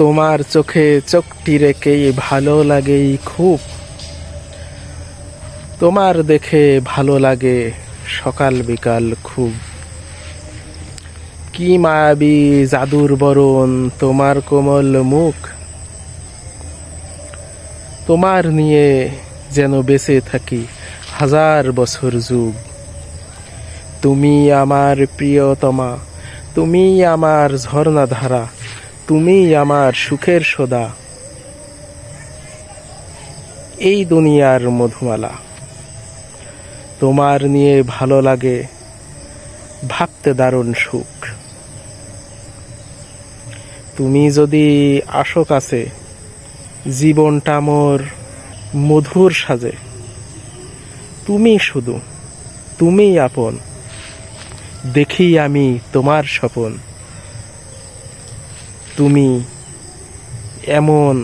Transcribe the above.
তোমার চোখে চোখটি রেখেই ভালো লাগেই খুব। তোমার দেখে ভালো লাগে সকাল বিকাল খুব। কি মায়াবী জাদুর বরণ তোমার কোমল মুখ। তোমার নিয়ে যেন বেঁচে থাকি হাজার বছর যুগ। তুমি আমার প্রিয়তমা, তুমি আমার ঝর্ণাধারা। তুমি আমার সুখের সদা। এই দুনিয়ার মধুমালা। তোমার নিয়ে ভালো লাগে, ভাবতে দারুণ সুখ। তুমি যদি আসো কাছে জীবনটা মোর মধুর সাজে। তুমি শুধু তুমি আপন, দেখি আমি তোমার স্বপন। তুমি এমন